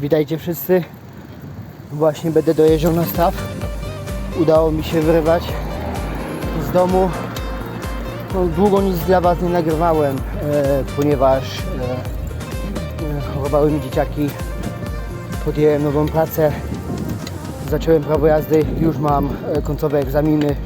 Witajcie wszyscy. Właśnie będę dojeżdżał na staw. Udało mi się wyrwać z domu. No, długo nic dla Was nie nagrywałem, e, ponieważ e, e, chorowały mi dzieciaki. Podjęłem nową pracę. Zacząłem prawo jazdy. Już mam e, końcowe egzaminy.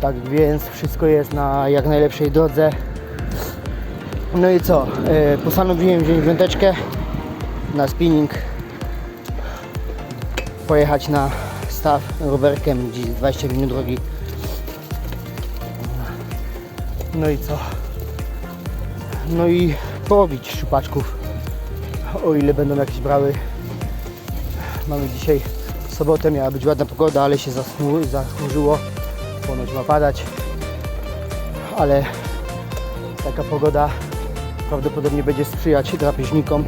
Tak więc wszystko jest na jak najlepszej drodze. No i co? E, postanowiłem wziąć wędeczkę na spinning. Pojechać na staw rowerkiem gdzieś 20 minut drogi. No i co? No i połowić szczupaczków. O ile będą jakieś brały. Mamy dzisiaj sobotę, miała być ładna pogoda, ale się zachmurzyło. Ponoć ma padać. Ale taka pogoda prawdopodobnie będzie sprzyjać drapieżnikom.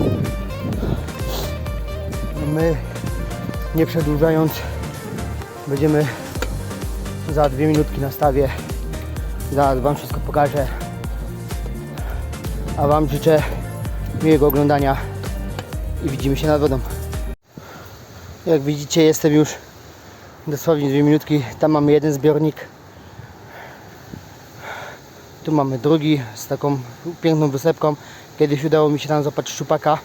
My, nie przedłużając, będziemy za dwie minutki na stawie. Zaraz Wam wszystko pokażę. A Wam życzę miłego oglądania i widzimy się nad wodą. Jak widzicie, jestem już dosłownie dwie minutki. Tam mamy jeden zbiornik. Tu mamy drugi z taką piękną wysepką. Kiedyś udało mi się tam złapać szczupaka.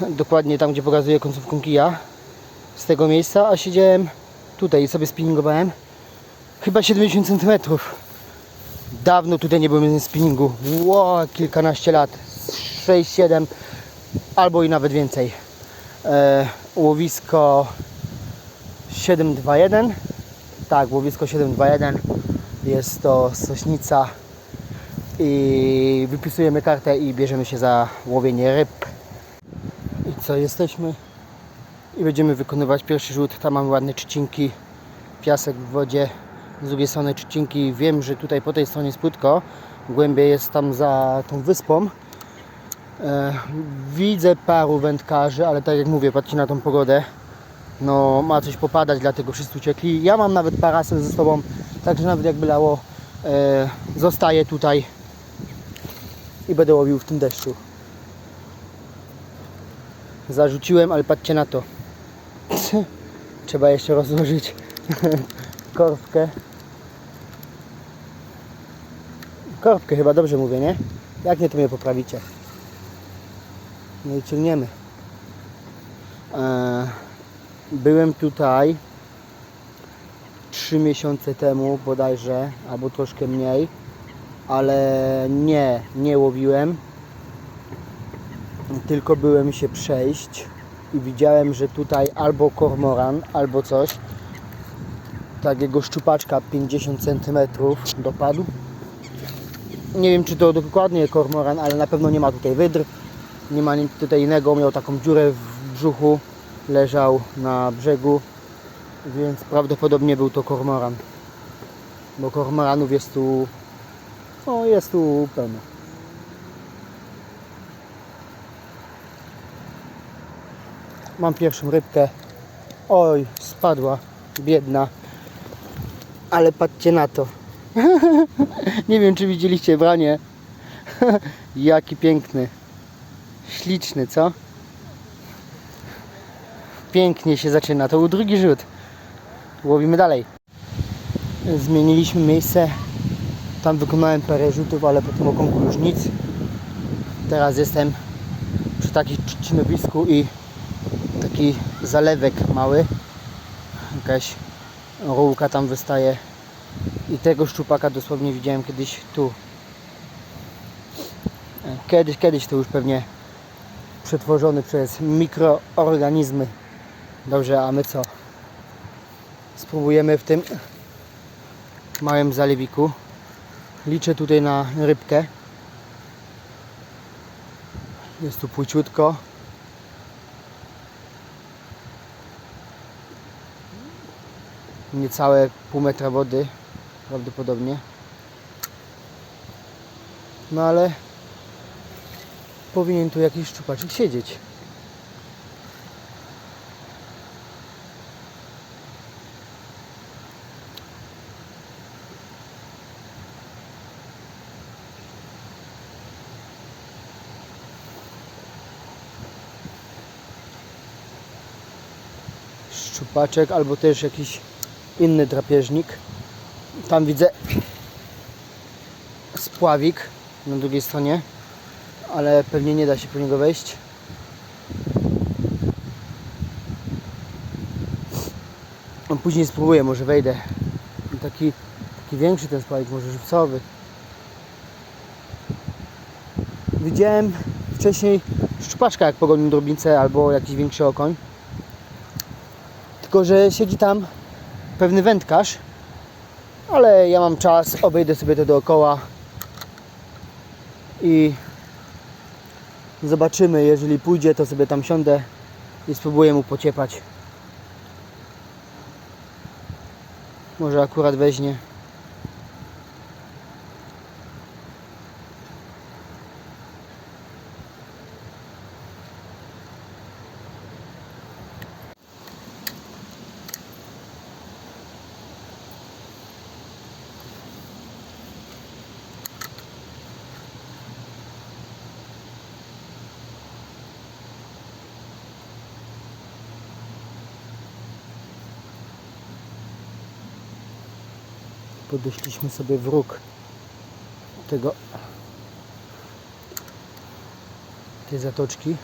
Dokładnie tam, gdzie pokazuję końcówką kija. Z tego miejsca, a siedziałem tutaj i sobie spinningowałem. Chyba 70 cm. Dawno tutaj nie byłem na spinningu. Kilkanaście lat. 6-7 albo i nawet więcej. E, łowisko 721. Tak, łowisko 721. Jest to sośnica i wypisujemy kartę i bierzemy się za łowienie ryb. Co, jesteśmy i będziemy wykonywać pierwszy rzut. Tam mamy ładne trzcinki, piasek w wodzie, z drugiej strony trzcinki. Wiem, że tutaj po tej stronie jest płytko, głębiej jest tam za tą wyspą. E, widzę paru wędkarzy, ale tak jak mówię, patrzcie na tą pogodę. No, ma coś popadać, dlatego wszyscy uciekli. Ja mam nawet parasol ze sobą, także nawet jakby lało, e, zostaję tutaj i będę łowił w tym deszczu. Zarzuciłem, ale patrzcie na to. Trzeba jeszcze rozłożyć korbkę. Korbkę chyba dobrze mówię, nie? Jak nie, to mnie poprawicie. No i ciągniemy. Eee, byłem tutaj 3 miesiące temu bodajże, albo troszkę mniej, ale nie, nie łowiłem. Tylko byłem się przejść i widziałem, że tutaj albo kormoran, albo coś. Takiego szczupaczka 50 cm dopadł. Nie wiem czy to dokładnie kormoran, ale na pewno nie ma tutaj wydr. Nie ma nic tutaj innego, miał taką dziurę w brzuchu, leżał na brzegu, więc prawdopodobnie był to kormoran. Bo kormoranów jest tu, no jest tu pełno. Mam pierwszą rybkę. Oj, spadła, biedna. Ale patrzcie na to. Nie wiem, czy widzieliście branie. Jaki piękny. Śliczny, co? Pięknie się zaczyna. To był drugi rzut. Łowimy dalej. Zmieniliśmy miejsce. Tam wykonałem parę rzutów, ale po tym okonku już nic. Teraz jestem przy takim trzcinowisku i taki zalewek mały. Jakaś rółka tam wystaje. I tego szczupaka dosłownie widziałem kiedyś tu. Kiedyś, kiedyś to już pewnie przetworzony przez mikroorganizmy. Dobrze, a my co? Spróbujemy w tym małym zalewiku. Liczę tutaj na rybkę. Jest tu płyciutko. Niecałe pół metra wody prawdopodobnie. No ale powinien tu jakiś szczupaczek siedzieć. szczupaczek albo też jakiś inny drapieżnik. Tam widzę spławik na drugiej stronie, ale pewnie nie da się po niego wejść. Później spróbuję, może wejdę. Taki, taki większy ten spławik, może żywcowy. Widziałem wcześniej szczupaczka jak pogonił drobnicę albo jakiś większy okoń. Tylko, że siedzi tam pewny wędkarz, ale ja mam czas, obejdę sobie to dookoła i zobaczymy, jeżeli pójdzie, to sobie tam siądę i spróbuję mu pociepać. Może akurat weźmie. Podeszliśmy sobie w róg tego tej zatoczki.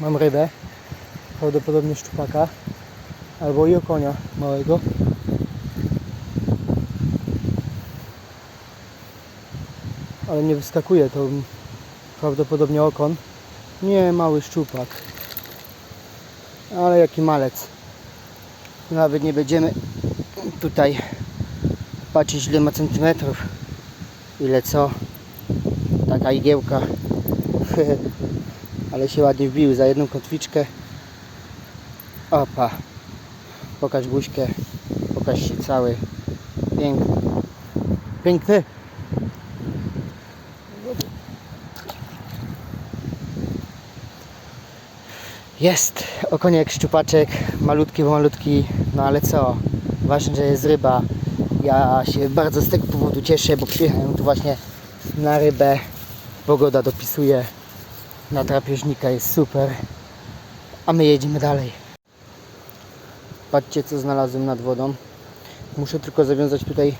Mam rybę, prawdopodobnie szczupaka albo i okonia małego. Ale nie wyskakuje, to prawdopodobnie okon. Nie, mały szczupak. Ale jaki malec. Nawet nie będziemy tutaj patrzeć ile ma centymetrów. Ile co. Taka igiełka. Ale się ładnie wbił za jedną kotwiczkę. Opa. Pokaż buźkę. Pokaż się cały. Piękny. Piękny. Jest okoniek, szczupaczek, malutki, bo malutki, no ale co, ważne, że jest ryba. Ja się bardzo z tego powodu cieszę, bo przyjechałem tu właśnie na rybę. Pogoda dopisuje, na drapieżnika jest super, a my jedziemy dalej. Patrzcie co znalazłem nad wodą. Muszę tylko zawiązać tutaj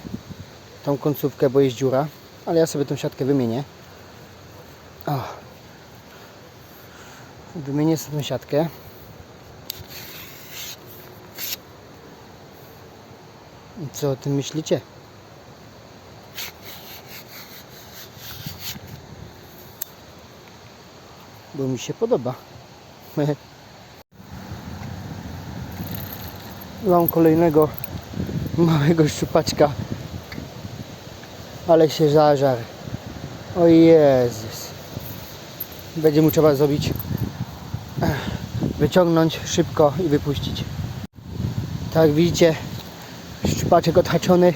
tą końcówkę, bo jest dziura, ale ja sobie tą siatkę wymienię. O. Wymienię sobie tą siatkę. Co o tym myślicie? Bo mi się podoba. Mam kolejnego małego szczupaczka, ale się zażar. O Jezus. Będzie mu trzeba zrobić, wyciągnąć szybko i wypuścić. Tak widzicie, szczupaczek odhaczony.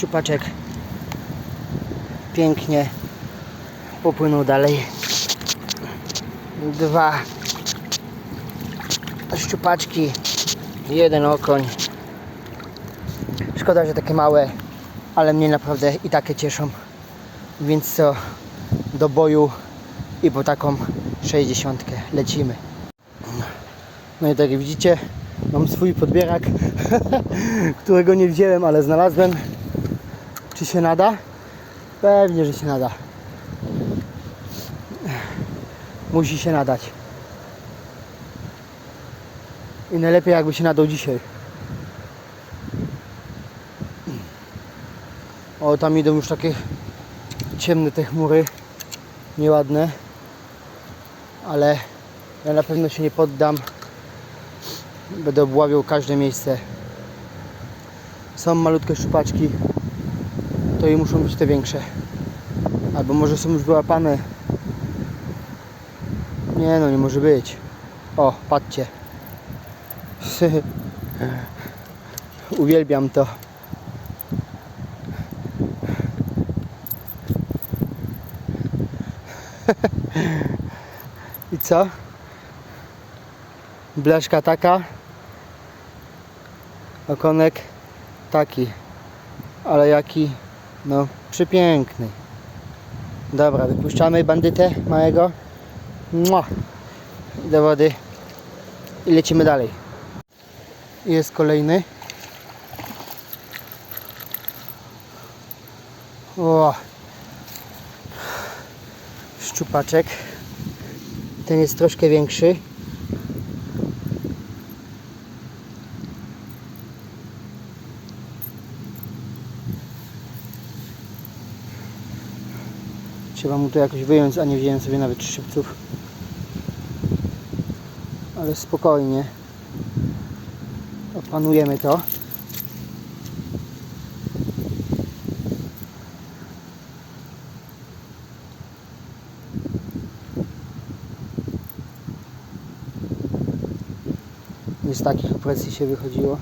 Szczupaczek pięknie popłynął dalej. Dwa szczupaczki, jeden okoń. Szkoda, że takie małe, ale mnie naprawdę i takie cieszą. Więc co, do boju i po taką 60 lecimy. No i tak jak widzicie, mam swój podbierak, którego nie wziąłem, ale znalazłem. Czy się nada? Pewnie, że się nada. Musi się nadać. I najlepiej jakby się nadał dzisiaj. O, tam idą już takie ciemne te chmury. Nieładne. Ale ja na pewno się nie poddam. Będę obławiał każde miejsce. Są malutkie szczupaczki. To i muszą być te większe. Albo może są już wyłapane. Nie no, nie może być. O, patrzcie. Uwielbiam to. I co? Blaszka taka. Okonek taki. Ale jaki? No, przepiękny. Dobra, wypuszczamy bandytę małego. Mua. Do wody. I lecimy dalej. Jest kolejny. O. Szczupaczek. Ten jest troszkę większy. Trzeba mu to jakoś wyjąć, a nie wziąłem sobie nawet szybców. Ale spokojnie. Opanujemy to. Nie z takich opresji się wychodziło.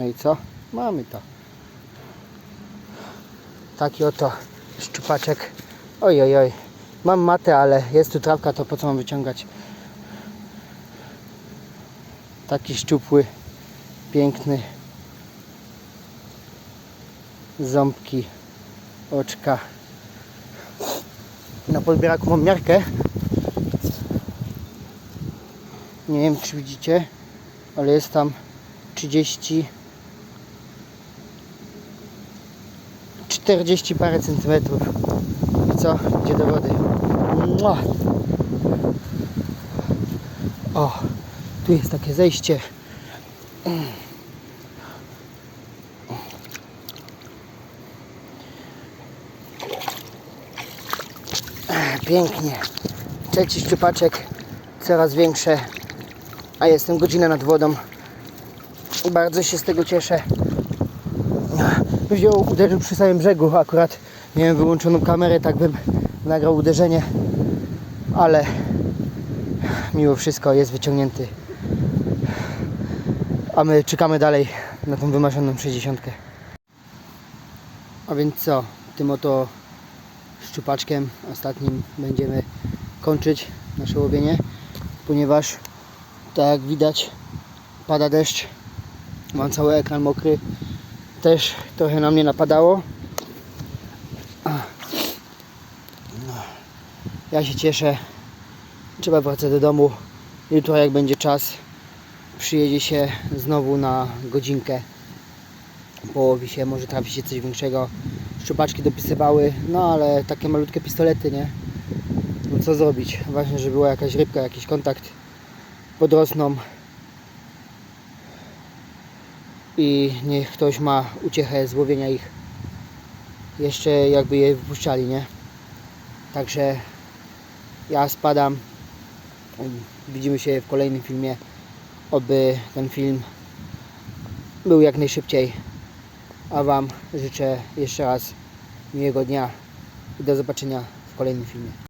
No i co? Mamy to. Taki oto szczupaczek. Oj, oj, oj. Mam matę, ale jest tu trawka, to po co mam wyciągać? Taki szczupły, piękny. Ząbki, oczka. Na podbieraku mam miarkę. Nie wiem, czy widzicie, ale jest tam 30 40 parę centymetrów. I co? Idzie do wody. Mua! o tu jest takie zejście. Pięknie. Trzeci szczupaczek coraz większe. A jestem godzinę nad wodą. Bardzo się z tego cieszę. Wziął, uderzył przy samym brzegu, akurat miałem wyłączoną kamerę, tak bym nagrał uderzenie, ale mimo wszystko jest wyciągnięty. A my czekamy dalej na tą wymarzoną 60. A więc co, tym oto szczupaczkiem ostatnim będziemy kończyć nasze łowienie, ponieważ tak jak widać pada deszcz Mam cały ekran mokry. Też trochę na mnie napadało. Ja się cieszę. Trzeba wracać do domu. Jutro jak będzie czas, przyjedzie się znowu na godzinkę. Połowi się, może trafi się coś większego. Szczupaczki dopisywały, no ale takie malutkie pistolety, nie? No co zrobić? Ważne, że była jakaś rybka, jakiś kontakt. Podrosną. I niech ktoś ma uciechę z łowienia ich. Jeszcze jakby je wypuszczali, nie? Także ja spadam. Widzimy się w kolejnym filmie. Oby ten film był jak najszybciej. A Wam życzę jeszcze raz miłego dnia i do zobaczenia w kolejnym filmie.